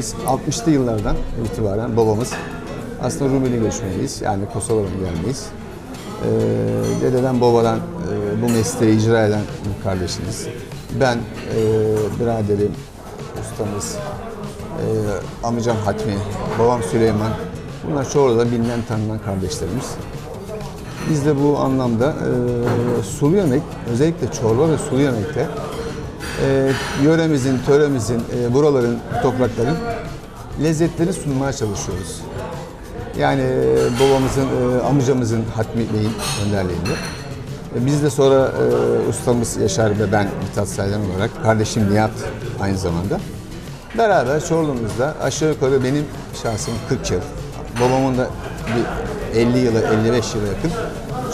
biz 60'lı yıllardan itibaren babamız aslında Rumeli göçmeniyiz. Yani Kosova'dan gelmeyiz. Ee, dededen babadan e, bu mesleği icra eden bir kardeşimiz. Ben, e, biraderim, ustamız, e, amcam Hatmi, babam Süleyman. Bunlar çoğu da bilinen tanınan kardeşlerimiz. Biz de bu anlamda e, sulu yemek, özellikle çorba ve sulu yemekte e, yöremizin, töremizin, e, buraların, toprakların lezzetleri sunmaya çalışıyoruz. Yani e, babamızın, e, amcamızın Hatmi Bey'in önderliğinde. E, Biz de sonra e, ustamız Yaşar ve ben Mithat Saylan olarak, kardeşim Nihat aynı zamanda. Beraber Çorlu'muzda aşağı yukarı benim şahsım 40 yıl, babamın da bir 50 yılı, 55 yıla yakın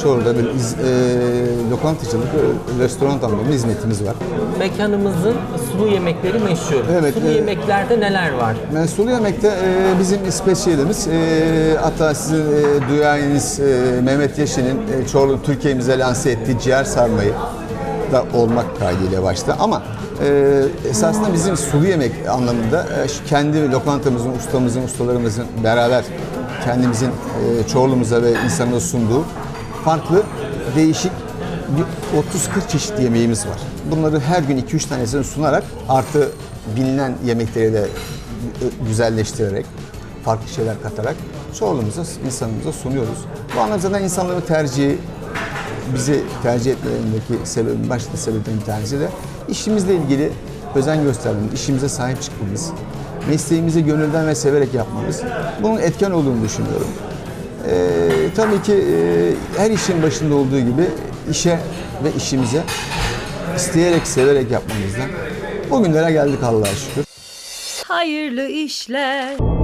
Çorlu'da bir iz, e, lokantacılık, e, restoran anlamında hizmetimiz var. Mekanımızın sulu yemekleri meşhur. Evet, sulu e, yemeklerde neler var? Ben sulu yemekte e, bizim spesiyelimiz e, hatta sizin e, duyanınız e, Mehmet Yeşil'in e, Çorlu Türkiye'mize lanse ettiği ciğer sarmayı da olmak kaydıyla başta ama e, esasında bizim sulu yemek anlamında e, kendi lokantamızın, ustamızın, ustalarımızın beraber kendimizin e, Çorlu'muza ve insanımıza sunduğu farklı, değişik bir 30-40 çeşit yemeğimiz var. Bunları her gün 2-3 tanesini sunarak artı bilinen yemekleri de güzelleştirerek, farklı şeyler katarak Çorlu'muza, insanımıza sunuyoruz. Bu anlamda zaten insanların tercihi, bizi tercih etmelerindeki sebebin, başta sebeplerin bir de işimizle ilgili özen göstermemiz, işimize sahip çıkmamız, mesleğimizi gönülden ve severek yapmamız. Bunun etken olduğunu düşünüyorum. Ee, tabii ki e, her işin başında olduğu gibi işe ve işimize isteyerek, severek yapmamızdan bugünlere geldik Allah'a şükür. Hayırlı işler.